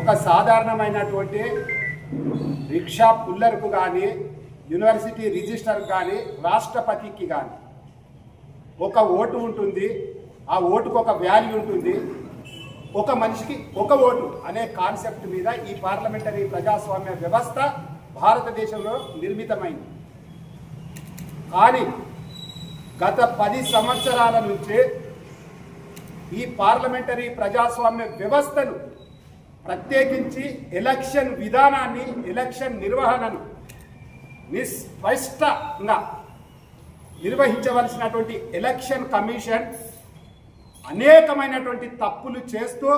ఒక సాధారణమైనటువంటి రిక్షా పుల్లర్కు కానీ యూనివర్సిటీ రిజిస్టర్ కానీ రాష్ట్రపతికి కానీ ఒక ఓటు ఉంటుంది. ఆ ఓటుకు ఒక వాల్యూ ఉంటుంది. ఒక మనిషికి ఒక ఓటు అనే కాన్సెప్ట్ మీద ఈ పార్లమెంటరీ ప్రజాస్వామ్య వ్యవస్థ భారతదేశంలో నిర్మితమైంది. కానీ గత పది సంవత్సరాల నుంచి ఈ పార్లమెంటరీ ప్రజాస్వామ్య వ్యవస్థను ప్రత్యేకించి ఎలక్షన్ విధానాన్ని ఎలక్షన్ నిర్వహణను నిస్పష్టంగా నిర్వహించవలసినటువంటి ఎలక్షన్ కమిషన్ అనేకమైనటువంటి తప్పులు చేస్తూ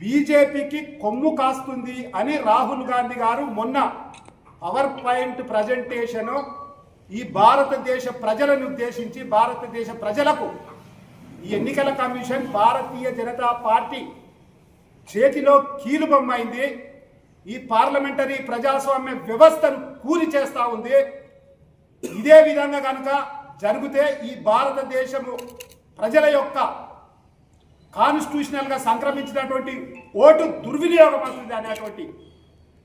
బీజేపీకి కొమ్ము కాస్తుంది అని రాహుల్ గాంధీ గారు మొన్న పవర్ పాయింట్ ప్రజెంటేషను ఈ భారతదేశ ప్రజలను ఉద్దేశించి భారతదేశ ప్రజలకు ఈ ఎన్నికల కమిషన్ భారతీయ జనతా పార్టీ చేతిలో కీలుబొమ్మైంది. ఈ పార్లమెంటరీ ప్రజాస్వామ్య వ్యవస్థను కూలి చేస్తూ ఉంది. ఇదే విధంగా కనుక జరిగితే ఈ భారతదేశము ప్రజల యొక్క కాన్స్టిట్యూషనల్గా సంక్రమించినటువంటి ఓటు దుర్వినియోగం అవుతుంది అనేటువంటి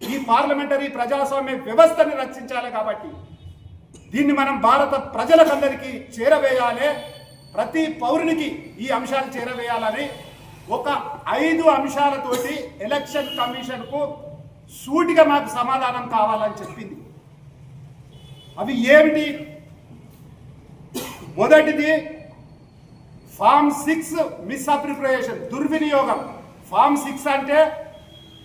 ఈ పార్లమెంటరీ ప్రజాస్వామ్య వ్యవస్థని రక్షించాలి కాబట్టి దీన్ని మనం భారత ప్రజలకందరికీ చేరవేయాలి. ప్రతి పౌరునికి ఈ అంశాలు చేరవేయాలని ఒక ఐదు అంశాలతోటి ఎలక్షన్ కమిషన్కు సూటిగా మాకు సమాధానం కావాలని చెప్పింది. అవి ఏమిటి? మొదటిది ఫామ్ సిక్స్ మిస్అప్రిప్రియేషన్ దుర్వినియోగం. ఫామ్ సిక్స్ అంటే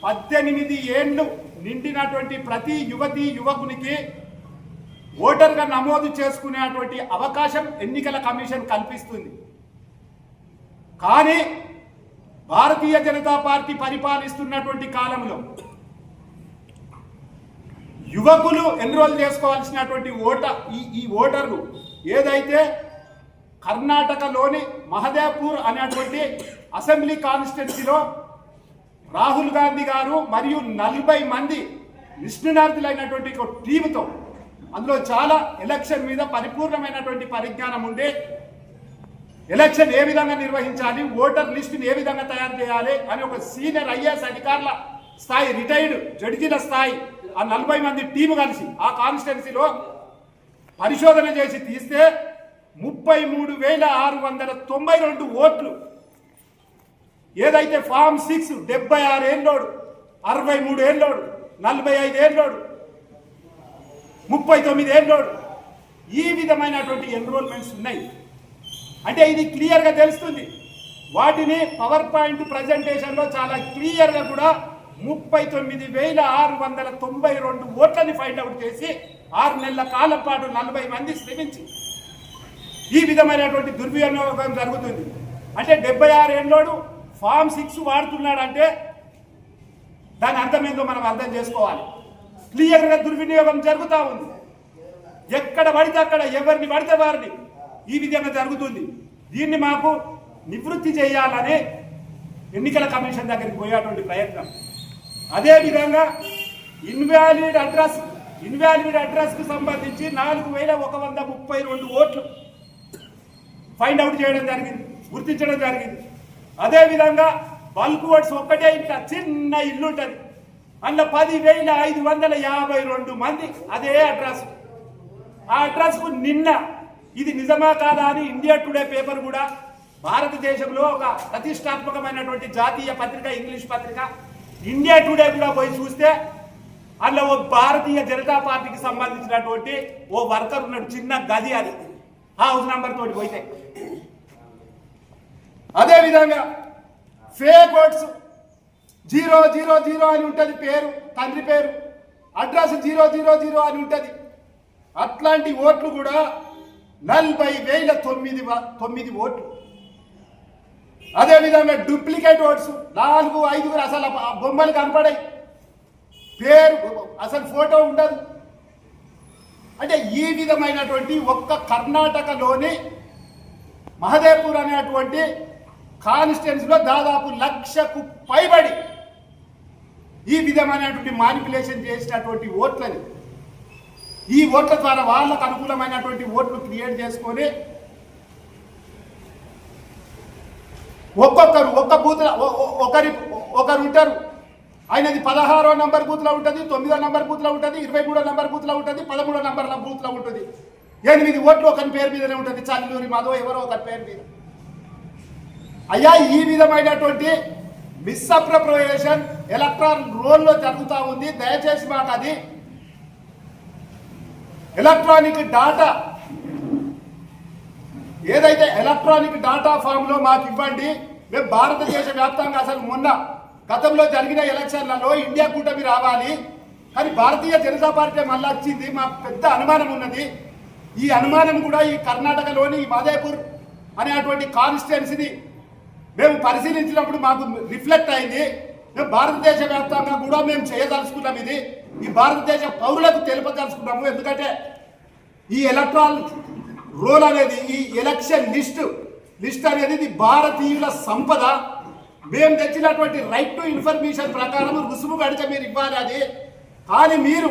పద్దెనిమిది ఏండ్లు నిండినటువంటి ప్రతి యువతి యువకునికి ఓటర్గా నమోదు చేసుకునేటువంటి అవకాశం ఎన్నికల కమిషన్ కల్పిస్తుంది. కానీ భారతీయ జనతా పార్టీ పరిపాలిస్తున్నటువంటి కాలంలో యువకులు ఎన్రోల్ చేసుకోవాల్సినటువంటి ఓట ఈ ఈ ఓటర్లు ఏదైతే కర్ణాటకలోని మహదేవ్పూర్ అనేటువంటి అసెంబ్లీ కాన్స్టిట్యున్సీలో రాహుల్ గాంధీ గారు మరియు నలభై మంది నిష్ణునార్థులైనటువంటి ఒక టీముతో అందులో చాలా ఎలక్షన్ మీద పరిపూర్ణమైనటువంటి పరిజ్ఞానం ఉండే ఎలక్షన్ ఏ విధంగా నిర్వహించాలి ఓటర్ లిస్టుని ఏ విధంగా తయారు చేయాలి అని ఒక సీనియర్ ఐఏఎస్ అధికారుల స్థాయి రిటైర్డ్ జడ్జీల స్థాయి ఆ నలభై మంది టీము కలిసి ఆ కాన్స్టిట్యున్సీలో పరిశోధన చేసి తీస్తే ముప్పై మూడు వేల ఆరు వందల తొంభై రెండు ఓట్లు. ఏదైతే ఫామ్ సిక్స్ డెబ్బై ఆరు ఏళ్ళోడు అరవై మూడు ఏళ్ళోడు నలభై ఐదు ఏళ్ళోడు ముప్పై తొమ్మిది ఏళ్ళోడు ఈ విధమైనటువంటి ఎన్రోల్మెంట్స్ ఉన్నాయి. అంటే ఇది క్లియర్గా తెలుస్తుంది. వాటిని పవర్ పాయింట్ ప్రజెంటేషన్లో చాలా క్లియర్గా కూడా ముప్పై తొమ్మిది వేల ఆరు వందల తొంభై రెండు ఓట్లని ఫైండ్ అవుట్ చేసి ఆరు నెలల కాలం పాటు నలభై మంది శ్రమించి ఈ విధమైనటువంటి దుర్వినియోగం జరుగుతుంది. అంటే డెబ్బై ఆరు ఏళ్ళోడు ఫామ్ సిక్స్ వాడుతున్నాడంటే దాని అర్థం ఏందో మనం అర్థం చేసుకోవాలి. క్లియర్గా దుర్వినియోగం జరుగుతూ ఉంది. ఎక్కడ పడితే అక్కడ ఎవరిని పడితే వారిని ఈ విధంగా జరుగుతుంది. దీన్ని మాకు నివృత్తి చేయాలని ఎన్నికల కమిషన్ దగ్గరికి పోయేటువంటి ప్రయత్నం. అదేవిధంగా ఇన్వాలిడ్ అడ్రస్ ఇన్వాలిడ్ అడ్రస్కు సంబంధించి నాలుగు వేల ఒక వంద ముప్పై రెండు ఓట్లు ఫైండ్ అవుట్ చేయడం జరిగింది గుర్తించడం జరిగింది. అదేవిధంగా బల్క్ ఓట్స్ ఒక్కటే ఇట్లా చిన్న ఇల్లు ఉంటుంది. అందులో పదివేల ఐదు వందల యాభై రెండు మంది అదే అడ్రస్. ఆ అడ్రస్కు నిన్న ఇది నిజమా కాదా అని ఇండియా టుడే పేపర్ కూడా భారతదేశంలో ఒక ప్రతిష్టాత్మకమైనటువంటి జాతీయ పత్రిక ఇంగ్లీష్ పత్రిక ఇండియా టుడే కూడా పోయి చూస్తే అందులో ఓ భారతీయ జనతా పార్టీకి సంబంధించినటువంటి ఓ వర్కర్ ఉన్నాడు చిన్న గది అది. హౌస్ నంబర్ తోటి పోయితే అదేవిధంగా fake votes zero zero zero అని ఉంటుంది పేరు తండ్రి పేరు అడ్రస్ జీరో జీరో జీరో అని ఉంటుంది. అట్లాంటి ఓట్లు కూడా నలభై వేల తొమ్మిది తొమ్మిది ఓట్లు. అదేవిధంగా డూప్లికేట్ ఓట్స్ నాలుగు ఐదుగురు అసలు ఆ బొమ్మలు కనపడాయి. పేరు అసలు ఫోటో ఉండదు. అంటే ఈ విధమైనటువంటి ఒక్క కర్ణాటకలోని మహదేపూర్ అనేటువంటి కాన్స్టిట్యున్సీలో దాదాపు లక్షకు పైబడి ఈ విధమైనటువంటి మానిపులేషన్ చేసినటువంటి ఓట్లని ఈ ఓట్ల ద్వారా వాళ్ళకు అనుకూలమైనటువంటి ఓట్లు క్రియేట్ చేసుకొని ఒక్కొక్కరు ఒక్క బూత్ ఒకరి ఒకరు ఉంటారు. ఆయనది పదహారో నంబర్ బూత్లో ఉంటుంది తొమ్మిదో నంబర్ బూత్లో ఉంటుంది ఇరవై మూడో నంబర్ బూత్లో ఉంటుంది పదమూడో నంబర్ల బూత్లో ఉంటుంది. ఎనిమిది ఓట్లు ఒకరి పేరు మీదనే ఉంటుంది చల్లూరి మాధవ్ ఎవరో ఒకరి పేరు మీద. అయ్యా ఈ విధమైనటువంటి మిస్అప్రప్రియేషన్ ఎలక్ట్రాన్ రోల్లో జరుగుతూ ఉంది. దయచేసి మాకు అది ఎలక్ట్రానిక్ డాటా. ఏదైతే ఎలక్ట్రానిక్ డాటా ఫామ్లో మాకు ఇవ్వండి మేము భారతదేశ వ్యాప్తంగా అసలు మొన్న గతంలో జరిగిన ఎలక్షన్లలో ఇండియా కూటమి రావాలి. కానీ భారతీయ జనతా పార్టీ మళ్ళీ వచ్చింది మా పెద్ద అనుమానం ఉన్నది. ఈ అనుమానం కూడా ఈ కర్ణాటకలోని ఈ మాదేపూర్ అనేటువంటి కాన్స్టిట్యున్సీని మేము పరిశీలించినప్పుడు మాకు రిఫ్లెక్ట్ అయింది. మేము భారతదేశ వ్యాప్తంగా కూడా మేము చేయదలుచుకున్నాం ఇది. ఈ భారతదేశ పౌరులకు తెలుపదలుచుకున్నాము ఎందుకంటే ఈ ఎలక్ట్రాన్ రోల్ అనేది ఈ ఎలక్షన్ లిస్ట్ లిస్ట్ అనేది ఇది భారతీయుల సంపద. మేము తెచ్చినటువంటి రైట్ టు ఇన్ఫర్మేషన్ ప్రకారం రుసుము కడితే మీరు ఇవ్వాలి అది. కానీ మీరు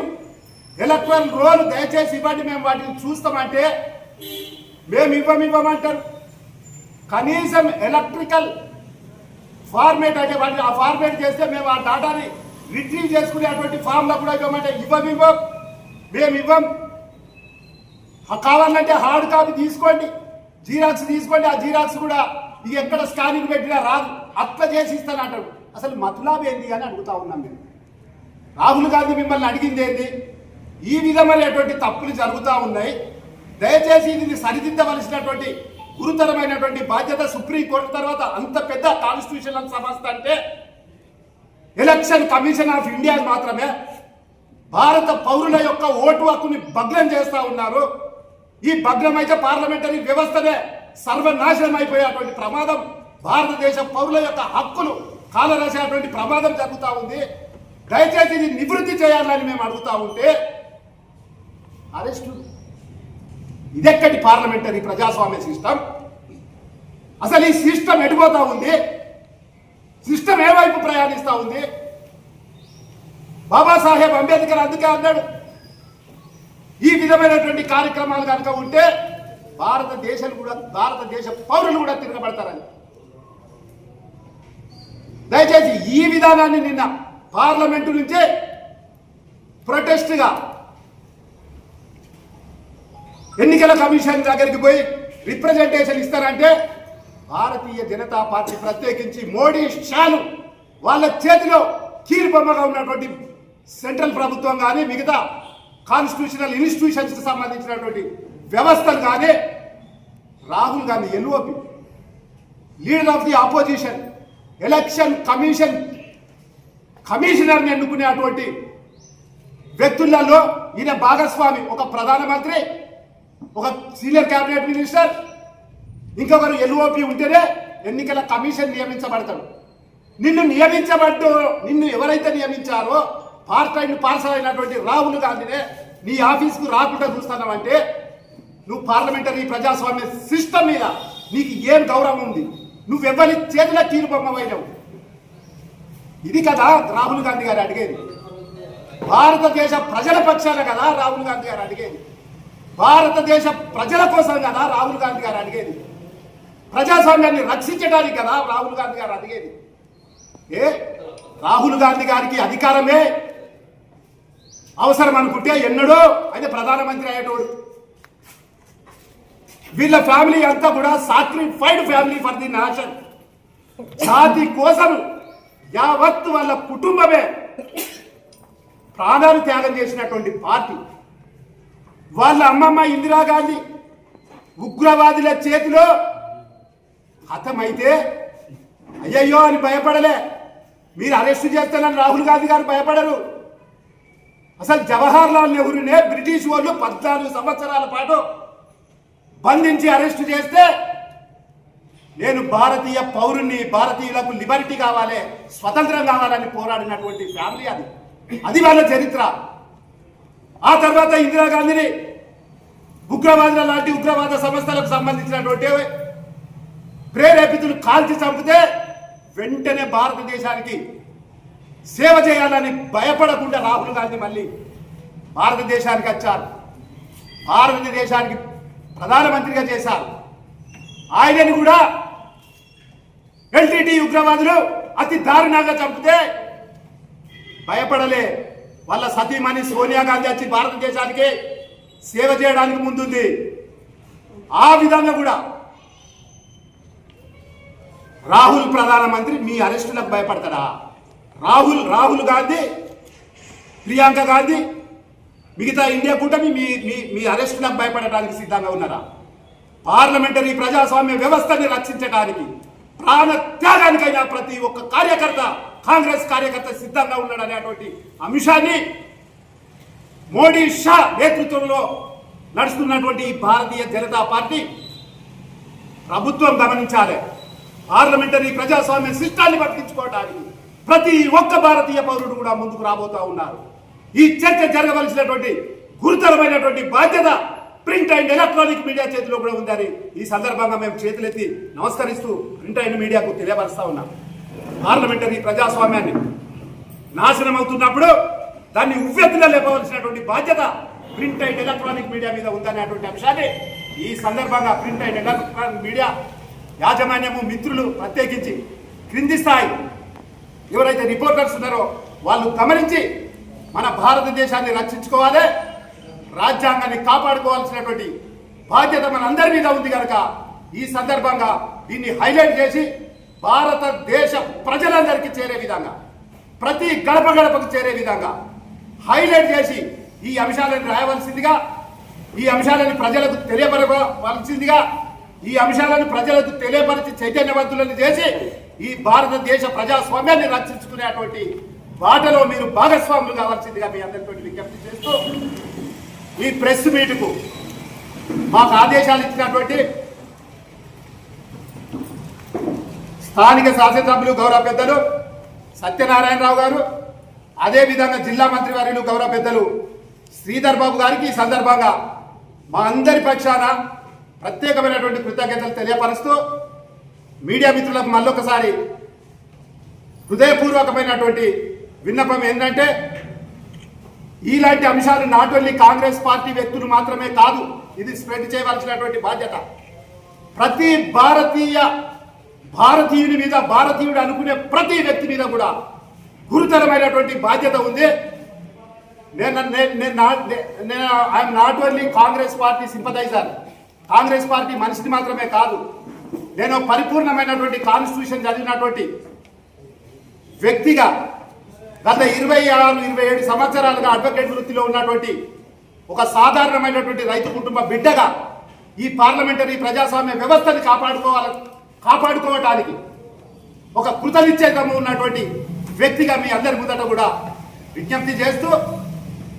ఎలక్ట్రల్ రోల్ దయచేసి ఇవ్వండి మేము వాటిని చూస్తామంటే మేము ఇవ్వమివ్వమంటారు కనీసం ఎలక్ట్రికల్ ఫార్మేట్ అంటే వాటిని ఆ ఫార్మేట్ చేస్తే మేము ఆ డాటాని రిట్రీవ్ చేసుకునేటువంటి ఫామ్లో కూడా ఇవ్వమంటే ఇవ్వం ఇవ్వం మేము ఇవ్వం ఆ కావాలంటే హార్డ్ కాపీ తీసుకోండి. జీరాక్స్ తీసుకోండి. ఆ జీరాక్స్ కూడా ఇది ఎక్కడ స్కానింగ్ పెట్టినా రాదు. అట్లా చేసి ఇస్తాను అంటాడు అసలు మతలాబ్ ఏంది అని అడుగుతా ఉన్నాం మేము. రాహుల్ గాంధీ మిమ్మల్ని అడిగింది ఏంది? ఈ విధమైనటువంటి తప్పులు జరుగుతూ ఉన్నాయి. దయచేసి ఇది సరిదిద్దవలసినటువంటి గురుతరమైనటువంటి బాధ్యత సుప్రీంకోర్టు తర్వాత అంత పెద్ద కాన్స్టిట్యూషనల్ సంస్థ అంటే ఎలక్షన్ కమిషన్ ఆఫ్ ఇండియా మాత్రమే భారత పౌరుల యొక్క ఓటు హక్కుని భగ్నం చేస్తూ ఉన్నారు. ఈ భగ్నం అయితే పార్లమెంటరీ వ్యవస్థనే సర్వనాశనం అయిపోయేటువంటి ప్రమాదం. భారతదేశ పౌరుల యొక్క హక్కులు కాలరాసేటువంటి ప్రమాదం జరుగుతూ ఉంది. దయచేసి ఇది నివృత్తి చేయాలని మేము అడుగుతా ఉంటే అరెస్టు. ఇదెక్కడి పార్లమెంటరీ ప్రజాస్వామ్య సిస్టమ్ అసలు ఈ సిస్టమ్ ఎడిపోతా ఉంది? సిస్టమ్ ఏ వైపు ప్రయాణిస్తా ఉంది? బాబాసాహెబ్ అంబేద్కర్ అందుకే అన్నాడు. ఈ విధమైనటువంటి కార్యక్రమాలు కనుక ఉంటే భారతదేశం కూడా భారతదేశ పౌరులు కూడా తిరగబడతారని. దయచేసి ఈ విధానాన్ని నిన్న పార్లమెంటు నుంచే ప్రొటెస్ట్గా ఎన్నికల కమిషన్ దగ్గరికి పోయి రిప్రజెంటేషన్ ఇస్తారంటే భారతీయ జనతా పార్టీ ప్రత్యేకించి మోడీ షాను వాళ్ళ చేతిలో కీలుబొమ్మగా ఉన్నటువంటి సెంట్రల్ ప్రభుత్వం కానీ మిగతా కాన్స్టిట్యూషనల్ ఇన్స్టిట్యూషన్స్కి సంబంధించినటువంటి వ్యవస్థలు కానీ Rahul Gandhi LOP leader of the opposition election commission కమిషనర్ని ఎన్నుకునేటువంటి వ్యక్తులలో ఈయన భాగస్వామి ఒక ప్రధానమంత్రి ఒక సీనియర్ క్యాబినెట్ మినిస్టర్ ఇంకొకరు ఎల్ఓపి ఉంటేనే ఎన్నికల కమిషన్ నియమించబడతాడు. నిన్ను నియమించబడ్డు నిన్ను ఎవరైతే నియమించారో పార్ట్ టైం పార్సల్ అయినటువంటి రాహుల్ గాంధీనే నీ ఆఫీస్కు రాకుండా చూస్తున్నావంటే నువ్వు పార్లమెంటరీ ప్రజాస్వామ్య సిస్టమ్ మీద నీకు ఏం గౌరవం ఉంది? నువ్వెవ్వరి చేతుల తీరు బొమ్మవైనవు ఇది కదా రాహుల్ గాంధీ గారు అడిగేది. భారతదేశ ప్రజల పక్షాన కదా రాహుల్ గాంధీ గారు అడిగేది. భారతదేశ ప్రజల కోసం కదా రాహుల్ గాంధీ గారు అడిగేది. ప్రజాస్వామ్యాన్ని రక్షించడానికి కదా రాహుల్ గాంధీ గారు అడిగేది. ఏ? రాహుల్ గాంధీ గారికి అధికారమే అవసరం అనుకుంటే ఎన్నడో అయితే ప్రధానమంత్రి అయ్యేటోడు. వీళ్ళ ఫ్యామిలీ అంతా కూడా sacrificed family for the nation. జాతి కోసం యావత్తు వాళ్ళ కుటుంబమే ప్రాణాలు త్యాగం చేసినటువంటి పార్టీ. వాళ్ళ అమ్మమ్మ ఇందిరాగాంధీ ఉగ్రవాదుల చేతిలో హతమైతే అయ్యయ్యో అని భయపడలే. మీరు అరెస్ట్ చేస్తానని రాహుల్ గాంధీ గారు భయపడరు. అసలు జవహర్ లాల్ నెహ్రూనే బ్రిటిష్ వాళ్ళు పద్నాలుగు సంవత్సరాల పాటు బంధించి అరెస్ట్ చేస్తే నేను భారతీయ పౌరుణ్ణి భారతీయులకు లిబర్టీ కావాలి స్వతంత్రం కావాలని పోరాడినటువంటి ఫ్యామిలీ అది. అది వాళ్ళ చరిత్ర. ఆ తర్వాత ఇందిరాగాంధీని ఉగ్రవాదుల లాంటి ఉగ్రవాద సంస్థలకు సంబంధించినటువంటి ప్రేరేపితులు కాల్చి చంపితే వెంటనే భారతదేశానికి సేవ చేయాలని భయపడకుండా రాహుల్ గాంధీ మళ్ళీ భారతదేశానికి వచ్చారు. భారతదేశానికి ప్రధానమంత్రిగా చేశారు. ఆయనని కూడా ఎల్టీటీ ఉగ్రవాదులు అతి దారుణంగా చంపితే భయపడలే. వాళ్ళ సతీమణి సోనియా గాంధీ వచ్చి భారతదేశానికి సేవ చేయడానికి ముందుంది. ఆ విధంగా కూడా రాహుల్ ప్రధానమంత్రి మీ అరెస్టులకు భయపడతాడా? రాహుల్ రాహుల్ గాంధీ ప్రియాంక గాంధీ మిగతా ఇండియా కూటమి మీ మీ మీ అరెస్టులకు భయపడటానికి సిద్ధంగా ఉన్నారా? పార్లమెంటరీ ప్రజాస్వామ్య వ్యవస్థని రక్షించడానికి ప్రాణ త్యాగానికైనా ప్రతి ఒక్క కార్యకర్త కాంగ్రెస్ కార్యకర్త సిద్ధంగా ఉన్నాడు అనేటువంటి అంశాన్ని మోడీ షా నేతృత్వంలో నడుస్తున్నటువంటి భారతీయ జనతా పార్టీ ప్రభుత్వం గమనించాలి. పార్లమెంటరీ ప్రజాస్వామ్య సిస్టాన్ని పట్టించుకోవడానికి ప్రతి ఒక్క భారతీయ పౌరుడు కూడా ముందుకు రాబోతా ఉన్నారు. ఈ చర్చ జరగవలసినటువంటి గురుతరమైనటువంటి బాధ్యత ప్రింట్ అండ్ ఎలక్ట్రానిక్ మీడియా చేతిలో కూడా ఉందని ఈ సందర్భంగా మేము చేతులెత్తి నమస్కరిస్తూ ప్రింట్ అండ్ మీడియాకు తెలియపరుస్తా ఉన్నాం. పార్లమెంటరీ ప్రజాస్వామ్యాన్ని నాశనం అవుతున్నప్పుడు దాన్ని ఉవ్వెత్తున లేపవలసినటువంటి బాధ్యత ప్రింట్ అండ్ ఎలక్ట్రానిక్ మీడియా మీద ఉందనేటువంటి అంశాన్ని ఈ సందర్భంగా ప్రింట్ అండ్ ఎలక్ట్రానిక్ మీడియా యాజమాన్యము మిత్రులు ప్రత్యేకించి క్రింది స్థాయి ఎవరైతే రిపోర్టర్స్ ఉన్నారో వాళ్ళు గమనించి మన భారతదేశాన్ని రక్షించుకోవాలి రాజ్యాంగాన్ని కాపాడుకోవాల్సినటువంటి బాధ్యత మన అందరి మీద ఉంది కనుక ఈ సందర్భంగా దీన్ని హైలైట్ చేసి భారతదేశ ప్రజలందరికీ చేరే విధంగా ప్రతి గడప గడపకు చేరే విధంగా హైలైట్ చేసి ఈ అంశాలను రాయవలసిందిగా ఈ అంశాలను ప్రజలకు తెలియపరవలసిందిగా ఈ అంశాలను ప్రజలకు తెలియపరిచి చైతన్యవంతులను చేసి ఈ భారతదేశ ప్రజాస్వామ్యాన్ని రక్షించుకునేటువంటి బాటలో మీరు భాగస్వాములు కావాల్సిందిగా మీ అందరితో విజ్ఞప్తి చేస్తూ ఈ ప్రెస్ మీట్కు మాకు ఆదేశాలు ఇచ్చినటువంటి స్థానిక శాసనసభ్యులు గౌరవ పెద్దలు సత్యనారాయణరావు గారు అదేవిధంగా జిల్లా మంత్రి గౌరవ పెద్దలు శ్రీధర్ బాబు గారికి ఈ సందర్భంగా మా అందరి పక్షాన ప్రత్యేకమైనటువంటి కృతజ్ఞతలు తెలియపరుస్తూ మీడియా మిత్రులకు మళ్ళొకసారి హృదయపూర్వకమైనటువంటి విన్నపం ఏంటంటే ఇలాంటి అంశాలు నాట్ ఓన్లీ కాంగ్రెస్ పార్టీ వ్యక్తులు మాత్రమే కాదు ఇది స్ప్రెడ్ చేయవలసినటువంటి బాధ్యత. ప్రతి భారతీయ భారతీయుని మీద భారతీయుడు అనుకునే ప్రతి వ్యక్తి మీద కూడా గురుతరమైనటువంటి బాధ్యత ఉంది. నేను నేను నేను I'm not only Congress party sympathiser Congress party మనిషిని మాత్రమే కాదు. నేను పరిపూర్ణమైనటువంటి కాన్స్టిట్యూషన్ చదివినటువంటి వ్యక్తిగా గత ఇరవై ఆరు ఇరవై ఏడు సంవత్సరాలుగా అడ్వకేట్ వృత్తిలో ఉన్నటువంటి ఒక సాధారణమైనటువంటి రైతు కుటుంబ బిడ్డగా ఈ పార్లమెంటరీ ప్రజాస్వామ్య వ్యవస్థని కాపాడుకోవాలి కాపాడుకోవటానికి ఒక కృతనిశ్చయము ఉన్నటువంటి వ్యక్తిగా మీ అందరి ముందట కూడా విజ్ఞప్తి చేస్తూ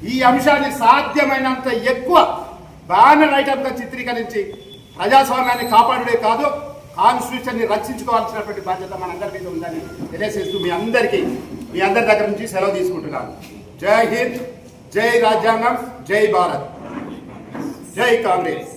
ఈ అంశాన్ని సాధ్యమైనంత ఎక్కువ బ్యానర్ ఐటమ్గా చిత్రీకరించి ప్రజాస్వామ్యాన్ని కాపాడుడే కాదు కాన్స్టిట్యూషన్ని రక్షించుకోవాల్సినటువంటి బాధ్యత మనందరి మీద ఉందని తెలియజేస్తూ మీ అందరికీ మీ అందరి దగ్గర నుంచి సెలవు తీసుకుంటున్నాను. జై హింద్ జై రాజ్యాంగం జై భారత్. జై కాంగ్రెస్.